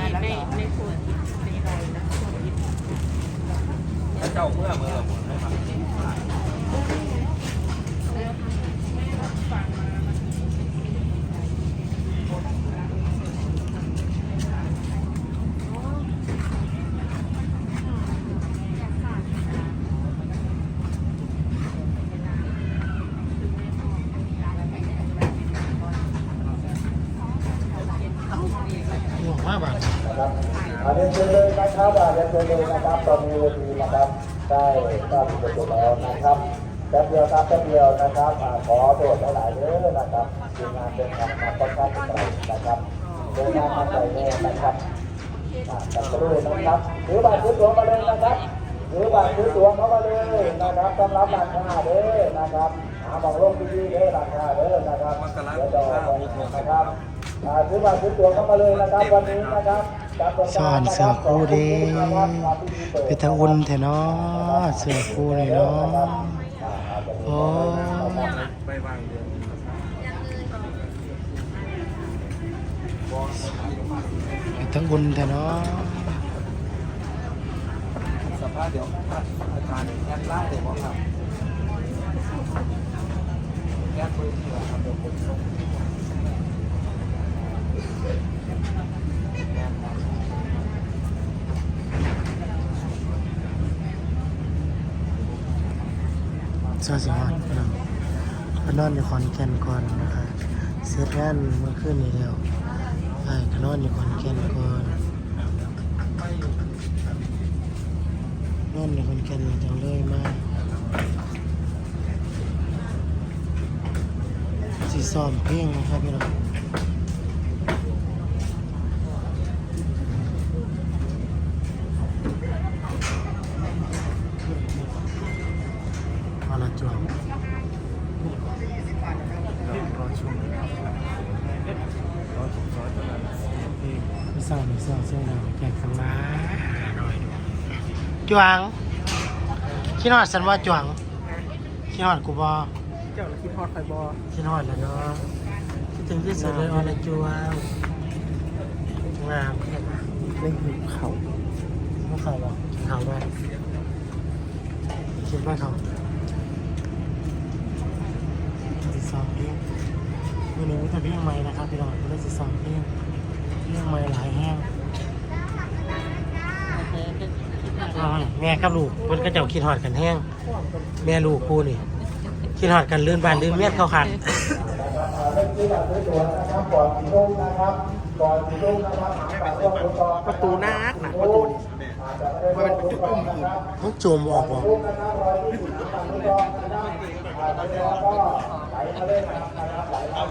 ในในในส่วนที่เป็นรอยนะส่วนที่ พรเจ้าเมื่อเมื่อหมดให้มา นะครับอาเรียนเชิญเลยนะครับอาเรียนเชิญเลยนะครับตอนนี้เวทีนะครับได้ก็ถูกประชุมแล้วนะครับแป๊บเดียวครับแป๊บเดียวนะครับอ่าขอโทษหลายๆเด้อนะครับทีมงานเดินทางมาค่อนข้างไกลนะครับเดินทางมาไกลแน่นะครับอ่าจับเลยนะครับถือบัตรซื้อตั๋วมาเลยนะครับถือบัตรซื้อตั๋วเข้ามาเลยนะครับสำหรับราคาเด้อนะครับหาบอกลงดีๆเด้อราคาเด้อนะครับเดี๋ยวจะออกนะครับอ่าถือบัตรซื้อตั๋วเข้ามาเลยนะครับวันนี้นะครับ จับตัวสอนเสือคู่เดีเปตะอุ่นแท้เนาะเสือคู่เลยเนาะโอ้ไปวางเดือนเป็นตะอุ่นแท้เนาะสภาพเดี๋ยวอาจารย์แอดไล่เลยบอกครับแอดเบอร์ที่ครับเดี๋ยวผมส่งแอดครับ เสือสิฮอดพี่น้องไปนอนอยู่ขอนแก่นก่อนนะคะเสร็จงานเมื่อคืนนี้แล้วใช่นอนอยู่ขอนแก่นก่อนนอนอยู่ขอนแก่นจังเลยมากสีซ้อมเพลงนะครับพี่น้อง พอละจวงรอชมไม่ทราบไม่ทราบเสื้อดำแก่งสังมาหน่อยจวงคิดฮอดสันว่าจวงคิดฮอดกูบอเจ้าคิดฮอดไฟบอคิดฮอดแล้วเนาะคิดถึงที่สุดเลยออละจวงงามแค่ไหนเล่นหิวเขาไม่เขาหรอกกินเขาด้วยคิดว่าเขา สิสองเพลงวันนี้มีแต่เพลงใหม่นะครับพี่น้องไม่ได้สิสองเพลงเพลงใหม่หลายแห้งอ้าวแม่กับลูกเพิ่นก็เจ้าคิดฮอดกันแห้งแม่ลูกกูนี่คิดฮอดกันลื่นบ้านลื่นเมียดเข้าขันเล่นที่แบบสวยๆนะครับก่อนสีส้มนะครับก่อนสีส้มนะครับหาปากร่วมตัวต่อประตูนักหนักประตูนี่อาจจะไม่ได้ร่วมตัวต่อนะครับมันโจมออกบ่ส้มนะครับรอ ไปอะไรมา